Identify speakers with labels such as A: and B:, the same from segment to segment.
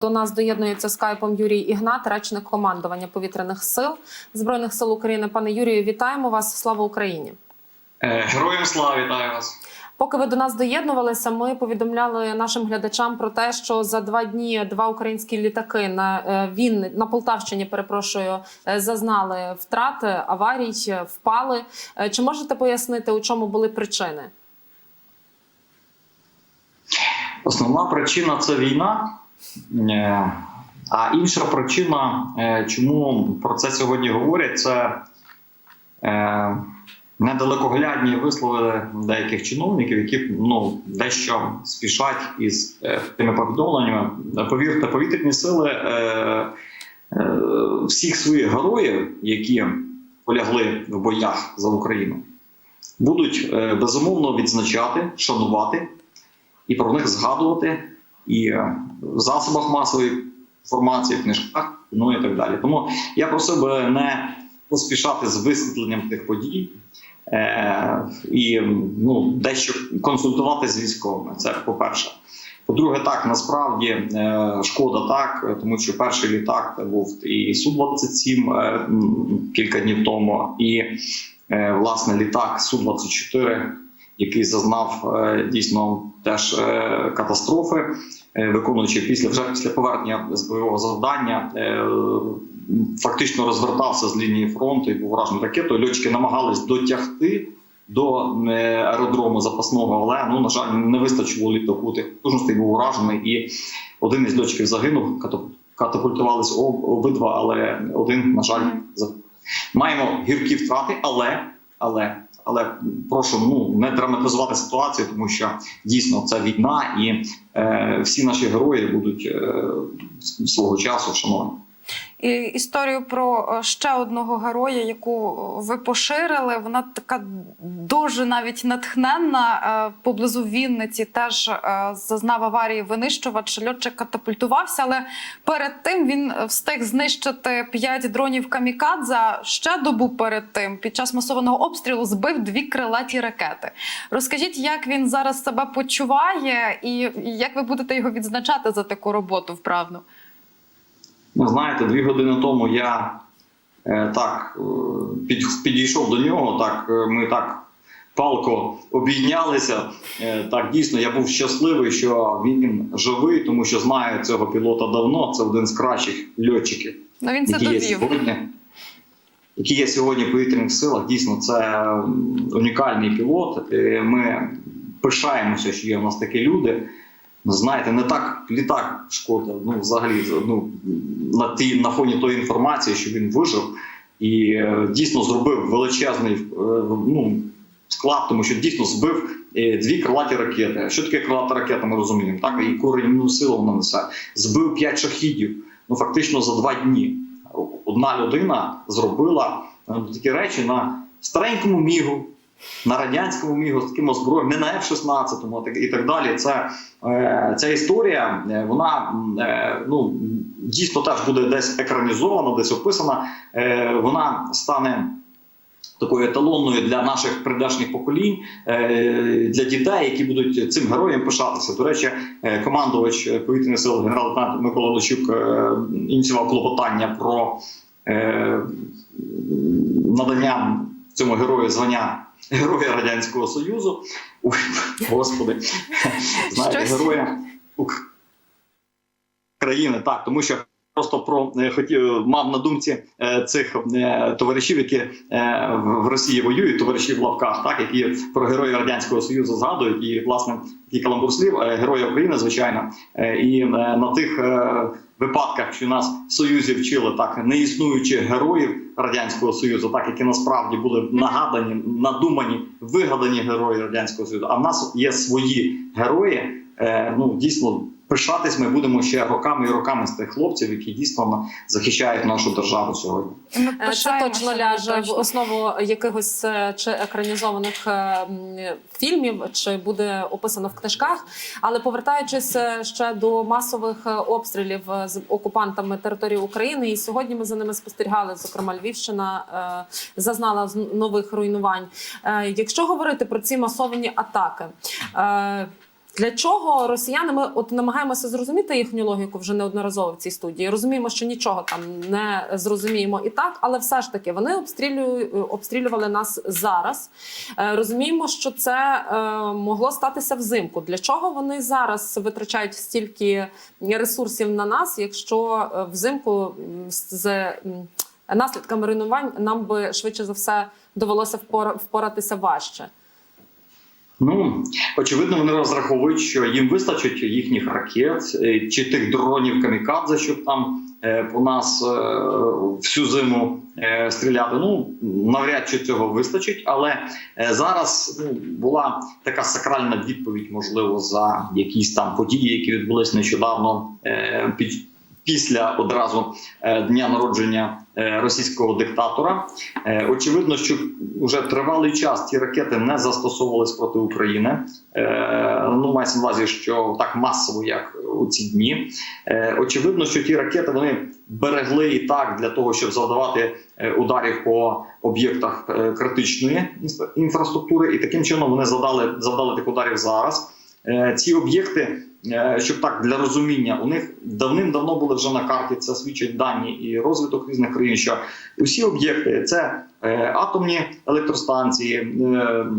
A: До нас доєднується скайпом Юрій Ігнат, речник командування повітряних сил збройних сил України. Пане Юрію, вітаємо вас! Слава Україні!
B: Е, Героям слава вітаю вас.
A: Поки ви до нас доєднувалися, ми повідомляли нашим глядачам про те, що за два дні два українські літаки на е, Він на Полтавщині, перепрошую, е, зазнали втрати аварій, впали. Чи можете пояснити, у чому були причини?
B: Основна причина це війна. Е, А інша причина, е, чому про це сьогодні говорять, це е, недалекоглядні вислови деяких чиновників, які ну, дещо спішать із тими повідомленнями. Повірте, повітряні сили всіх своїх героїв, які полягли в боях за Україну, будуть безумовно відзначати, шанувати і про них згадувати і в засобах масової інформації, в книжках, ну і так далі. Тому я просив би не поспішати з висвітленням тих подій е, і ну, дещо консультуватися з військовими. Це по-перше. По-друге, так насправді е, шкода так, тому що перший літак був і Су-27 е, кілька днів тому, і е, власне літак Су-24 який зазнав е, дійсно теж е, катастрофи, е, виконуючи після вже після повернення з бойового завдання, фактично розвертався з лінії фронту і був вражений ракетою. Льотчики намагались дотягти до аеродрому запасного, але ну на жаль, не вистачило літаку тих потужностей, був вражений, і один із льотчиків загинув. катап- Катапультувались об- обидва, але один, на жаль, загинув. Маємо гіркі втрати, але але але прошу ну не драматизувати ситуацію, тому що дійсно це війна, і е, всі наші герої будуть е, свого часу вшановані.
C: Історію про е, ще одного героя, яку ви поширили, вона така дуже навіть натхненна. Е, Поблизу Вінниці теж е, зазнав аварії винищувач. Льотчик катапультувався, але перед тим він встиг знищити п'ять дронів камікадзе. Ще добу перед тим, під час масованого обстрілу, збив дві крилаті ракети. Розкажіть, як він зараз себе почуває, і як ви будете його відзначати за таку роботу вправну?
B: Ви знаєте, дві години тому я е, так е, під, підійшов до нього. Так е, ми так палко обійнялися. Так дійсно я був щасливий, що він живий, тому що знаю цього пілота давно. Це один з кращих льотчиків.
C: Ну він це довів.
B: сьогодні, які є сьогодні в повітряних силах. Дійсно, це унікальний пілот. Ми пишаємося, що є у нас такі люди. Знаєте, не так літак шкода. Ну, взагалі, ну на ті на фоні тої інформації, що він вижив, і е, дійсно зробив величезний е, ну, склад, тому що дійсно збив е, дві крилаті ракети. Що таке крилата ракета? Ми розуміємо, так і корінну силу вона несе. Збив п'ять шахідів. Ну фактично за два дні. Одна людина зробила е, такі речі на старенькому мігу. На радянському мігу з таким озброєм, не на F-16 а так- і так далі. Це е, ця історія, е, вона е, ну дійсно теж буде десь екранізована, десь описана. Вона стане такою еталонною для наших прийдешніх поколінь, для дітей, які будуть цим героєм пишатися. До речі, командувач повітряних сил генерал-лейтенант Микола Лощук ініціював клопотання про надання цьому герою звання Героя Радянського Союзу. Ой, господи, знаєте, героя України, так, тому що. Просто про е, хотів мав на думці е, цих е, товаришів, які е, в Росії воюють, товариші в лапках, так які про героїв радянського союзу згадують, і власне такий каламбур слів е, герої України, звичайно, Е, і е, на тих випадках, що нас в союзі вчили так неіснуючих героїв радянського союзу, так які насправді були нагадані, надумані, вигадані герої радянського союзу. А в нас є свої герої. Е, Ну дійсно пишатись ми будемо ще роками і роками з тих хлопців, які дійсно захищають нашу державу сьогодні.
C: Ми
A: Е, Це точно ляже в основу якихось е, чи екранізованих е, фільмів, чи буде описано в книжках. Але повертаючись ще до масових обстрілів з окупантами території України, і сьогодні ми за ними спостерігали. Зокрема, Львівщина зазнала з- нових руйнувань. Якщо говорити про ці масовані атаки. Для чого росіяни? Ми от намагаємося зрозуміти їхню логіку вже неодноразово в цій студії. Розуміємо, що нічого там не зрозуміємо і так, але все ж таки вони обстрілюють обстрілювали нас зараз. Е, Розуміємо, що це е, могло статися взимку. Для чого вони зараз витрачають стільки ресурсів на нас, якщо е, взимку з наслідками руйнувань нам би швидше за все довелося впора- впоратися важче.
B: Ну очевидно, вони розраховують, що їм вистачить їхніх ракет е, чи тих дронів камікадзе, щоб там е, по нас е, всю зиму стріляти. Ну навряд чи цього вистачить, але зараз ну, була така сакральна відповідь, можливо, за якісь там події, які відбулись нещодавно під. Після одразу дня народження російського диктатора, Е, очевидно, що вже тривалий час ті ракети не застосовувались проти України. Е, Ну, мається на увазі, що так масово, як у ці дні. Е, Очевидно, що ті ракети вони берегли і так для того, щоб завдавати е, ударів по об'єктах е, критичної інфраструктури, і таким чином вони завдали завдали тих ударів зараз. Е, Ці об'єкти, е, щоб так для розуміння, у них давним-давно були вже на карті. Це свідчать дані і розвиток різних країн. Що усі об'єкти це е, атомні електростанції,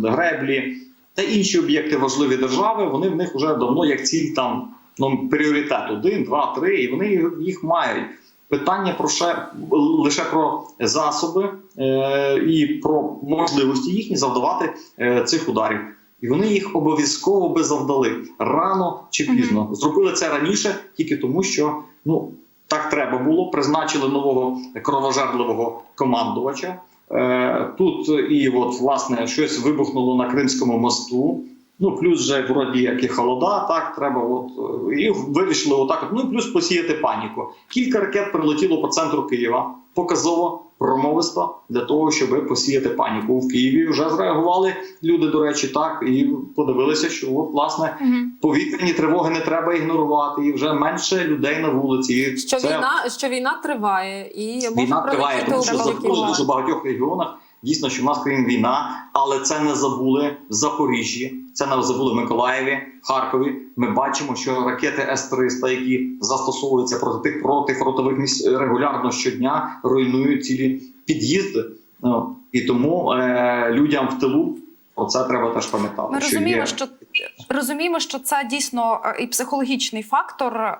B: греблі та інші об'єкти важливі держави. Вони в них вже давно як ціль там ну, пріоритет один, два, три, і вони їх мають. Питання про ще лише про засоби е, і про можливості їхні завдавати е, цих ударів. І вони їх обов'язково би завдали рано чи пізно. Зробили це раніше тільки тому, що ну так треба було. Призначили нового кровожерливого командувача. Е, Тут і от власне щось вибухнуло на Кримському мосту. Ну плюс же вроді як і холода, так треба. От е, і вирішили отак. Ну і плюс посіяти паніку. Кілька ракет прилетіло по центру Києва. Показово промовисто для того, щоб посіяти паніку в Києві. Вже зреагували люди, до речі, так і подивилися, що от власне повітряні тривоги не треба ігнорувати, і вже менше людей на вулиці. І
A: Що
B: це
A: війна, що війна триває, і
B: війна триває, тому що в дуже багатьох регіонах. Дійсно, що в нас крім війна, але це не забули в Запоріжжі, це не забули в Миколаєві, Харкові. Ми бачимо, що ракети С-300, які застосовуються проти тих протифронтових місць регулярно щодня, руйнують цілі під'їзди. Ну, і тому е, людям в тилу про це треба теж пам'ятати.
C: Ми
B: що є
C: що розуміємо, що це дійсно е, і психологічний фактор. Е,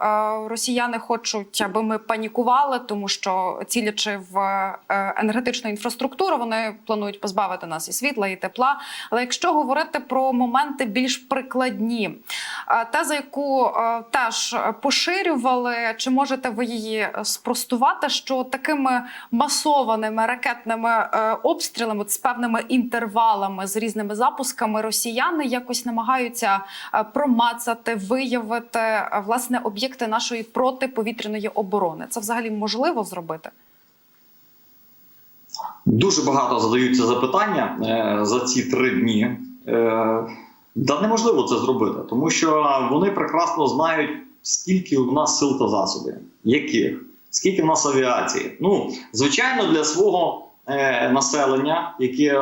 C: Росіяни хочуть, аби ми панікували, тому що цілячи в е, енергетичну інфраструктуру, вони планують позбавити нас і світла, і тепла. Але якщо говорити про моменти більш прикладні, теза, яку теж поширювали, чи можете ви її спростувати, що такими масованими ракетними обстрілами з певними інтервалами з різними запусками росіяни якось намагаються е, промацати, виявити е, власне об'єкти нашої протиповітряної оборони. Це взагалі можливо зробити?
B: Дуже багато задаються запитання е, за ці три дні. Да неможливо це зробити, тому що вони прекрасно знають, скільки у нас сил та засобів, яких, скільки в нас авіації. Ну, звичайно, для свого населення, яке е,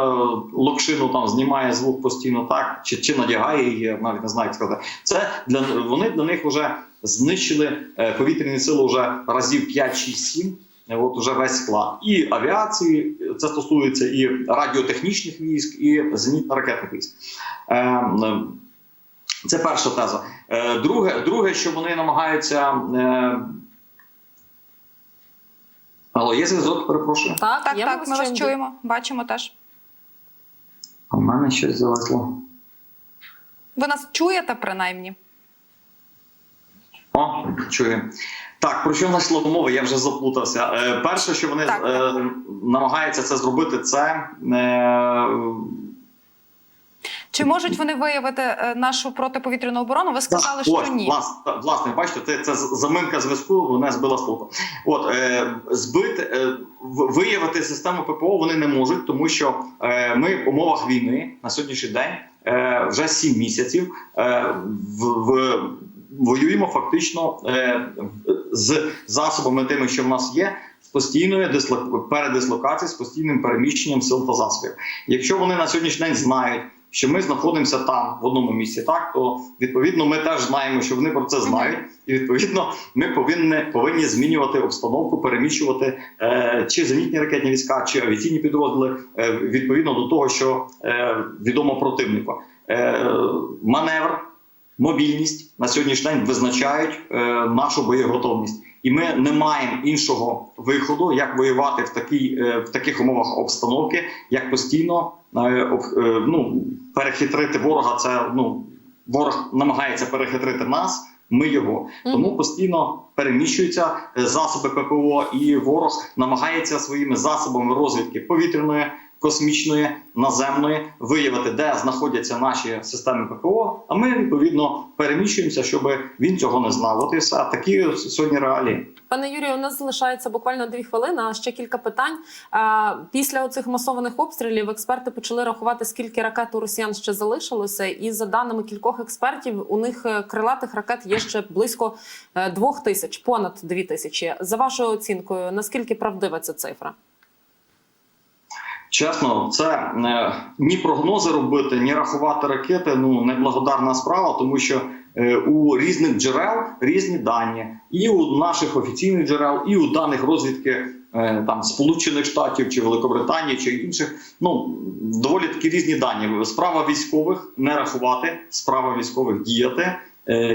B: локшину там знімає звук постійно так, чи, чи надягає її, навіть не знаю, як сказати. Це для вони для них вже знищили е, повітряні сили вже разів 5, 6, 7. От уже весь склад і авіації, це стосується і радіотехнічних військ, і зенітно-ракетних військ. Е, е, Це перша теза. Е, Друге, друге, що вони намагаються. Алло, є зв'язок, перепрошую.
A: Так,
C: Так,
A: я
C: так, ми вас чуємо, бачимо теж.
B: У мене щось зависло.
C: Ви нас чуєте принаймні?
B: О, чую. Так, про що знайшло мова? Я вже заплутався. Е, перше, що вони
C: Так,
B: е, намагаються це зробити, це е,
C: Чи можуть вони виявити е, нашу протиповітряну оборону? Ви сказали, що
B: Ось,
C: ні.
B: Власне, власне, бачите, це, це заминка зв'язку, вона збила з. От е, збити, е, виявити систему ППО вони не можуть, тому що е, ми в умовах війни на сьогоднішній день е, вже 7 місяців е, в, в, воюємо фактично е, з засобами тими, що в нас є. З постійною дисло... передислокацією, з постійним переміщенням сил та засобів. Якщо вони на сьогоднішній день знають, що ми знаходимося там в одному місці, так то відповідно ми теж знаємо, що вони про це знають, і відповідно ми повинні повинні змінювати обстановку, переміщувати е, чи зенітні ракетні війська, чи авіаційні підрозділи е, відповідно до того, що е, відомо противнику. Е, маневр, мобільність на сьогоднішній день визначають е, нашу боєготовність. І ми не маємо іншого виходу, як воювати в такій е, в таких умовах обстановки, як постійно ну, перехитрити ворога. Це ну ворог намагається перехитрити нас. Ми його тому постійно переміщуються е, засоби ППО, і ворог намагається своїми засобами розвідки повітряної, космічної, наземної виявити, де знаходяться наші системи ППО. А ми відповідно переміщуємося, щоб він цього не знав. От і все такі сьогодні реалії.
A: Пане Юрію, у нас залишається буквально дві хвилини. Ще кілька питань. Після оцих масованих обстрілів експерти почали рахувати, скільки ракет у росіян ще залишилося. І за даними кількох експертів, у них е, крилатих ракет є ще близько е, двох тисяч, понад дві тисячі. За вашою оцінкою, наскільки правдива ця цифра?
B: Чесно, це е, ні прогнози робити, ні рахувати ракети. Ну неблагодарна справа, тому що е, у різних джерел різні дані, і у наших офіційних джерел, і у даних розвідки е, там Сполучених Штатів чи Великобританії чи інших. Ну доволі такі різні дані. Справа військових не рахувати, справа військових діяти.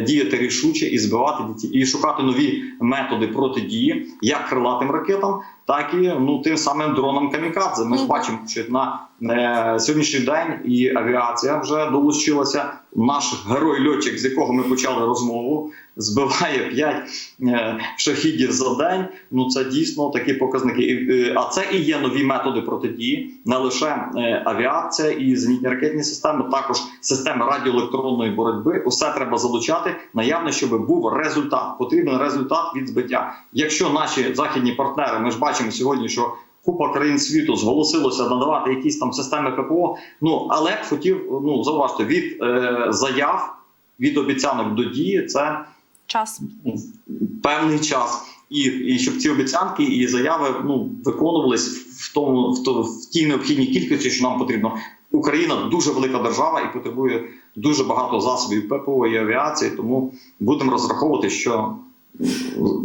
B: Діяти рішуче і збивати і шукати нові методи протидії, як крилатим ракетам, так і ну тим самим дронам камікадзе. Ми ж бачимо, що на е, сьогоднішній день і авіація вже долучилася. Наш герой-льотчик, з якого ми почали розмову, збиває 5 е, шахідів за день. Ну це дійсно такі показники. І, е, а це і є нові методи протидії, не лише е, авіація і зенітні ракетні системи, також системи радіоелектронної боротьби. Усе треба залучати наявне, щоб був результат. Потрібен результат від збиття. Якщо наші західні партнери, ми ж бачимо сьогодні, що купа країн світу зголосилося надавати якісь там системи ППО. Ну але б хотів ну зауважте від е, заяв від обіцянок до дії це
C: Час.
B: певний час. І, і щоб ці обіцянки і заяви ну виконувались в тому в, то, в тій необхідній кількості, що нам потрібно. Україна дуже велика держава і потребує дуже багато засобів ППО і авіації. Тому будемо розраховувати, що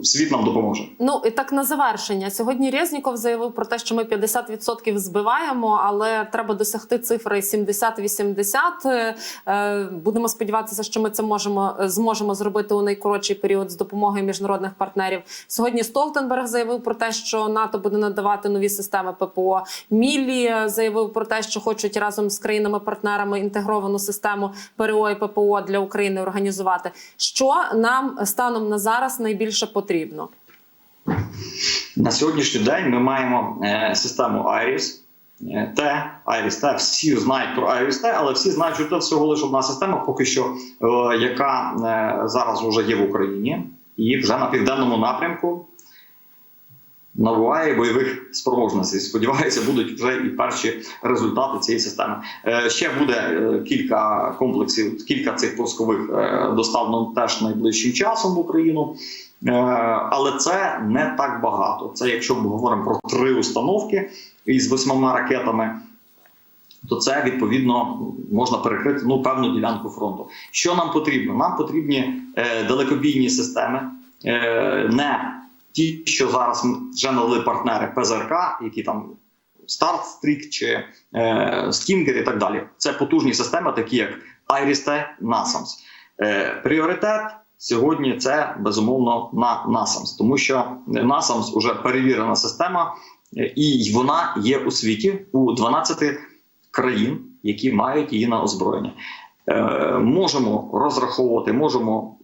B: світ нам допоможе.
A: Ну і так на завершення. Сьогодні Резніков заявив про те, що ми 50% збиваємо, але треба досягти цифри 70-80. Е, Будемо сподіватися, що ми це можемо зможемо зробити у найкоротший період з допомогою міжнародних партнерів. Сьогодні Столтенберг заявив про те, що НАТО буде надавати нові системи ППО. Міллі е, заявив про те, що хочуть разом з країнами-партнерами інтегровану систему ПРО і ППО для України організувати. Що нам станом на зараз найбільше потрібно?
B: На сьогоднішній день ми маємо е, систему IRIS. е, Т, IRIS Т, всі знають про Т, але всі знають, що це всього лише одна система, поки що, е, яка е, зараз вже є в Україні, і вже на південному напрямку набуває бойових спроможностей. Сподіваюся, будуть вже і перші результати цієї системи. Е, Ще буде е, кілька комплексів, кілька цих пускових е, доставлено теж найближчим часом в Україну. Але це не так багато. Це якщо ми говоримо про три установки із восьмома ракетами. То це відповідно можна перекрити ну певну ділянку фронту. Що нам потрібно? Нам потрібні далекобійні системи, не ті, що зараз вже надали партнери ПЗРК, які там Starstreak чи е, Stinger і так далі. Це потужні системи, такі як IRIS-T, NASAMS. Е, пріоритет сьогодні це безумовно на NASAMS, тому що NASAMS вже перевірена система, е, і вона є у світі у 12 країн, які мають її на озброєння. Е, можемо розраховувати, можемо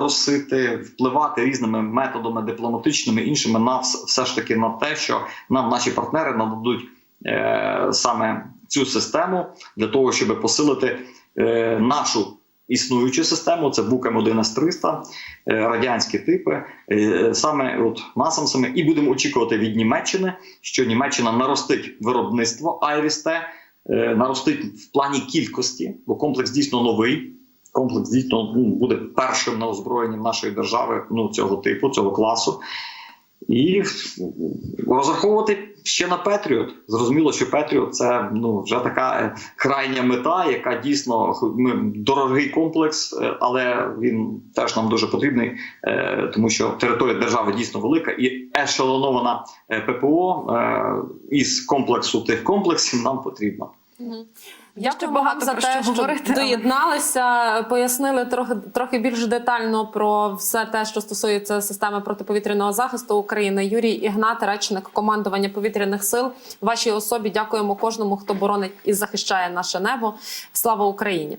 B: просити впливати різними методами дипломатичними іншими на все ж таки на те, що нам наші партнери нададуть е, саме цю систему для того, щоб посилити е, нашу існуючу систему. Це Бук М1С300, е, радянські типи, е, саме от насамсами, і будемо очікувати від Німеччини, що Німеччина наростить виробництво IRIS-T, е, наростить в плані кількості, бо комплекс дійсно новий. Комплекс дійсно ну, буде першим на озброєнні нашої держави ну, цього типу, цього класу. і розраховувати ще на Петріот. Зрозуміло, що Петріот це ну вже така е, крайня мета, яка дійсно дорогий комплекс, е, але він теж нам дуже потрібний, е, тому що територія держави дійсно велика і ешелонована ППО із комплексу тих комплексів нам потрібна.
A: Дякуємо вам за те,
C: що
A: що
C: говорити, але-
A: доєдналися, пояснили трохи трохи більш детально про все те, що стосується системи протиповітряного захисту України. Юрій Ігнат, речник командування повітряних сил. Вашій особі дякуємо кожному, хто боронить і захищає наше небо. Слава Україні!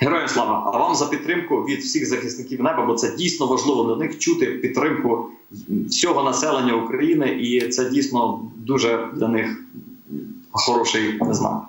B: Героям слава! А вам за підтримку від всіх захисників неба, бо це дійсно важливо для них чути підтримку всього населення України, і це дійсно дуже для них хороший знак.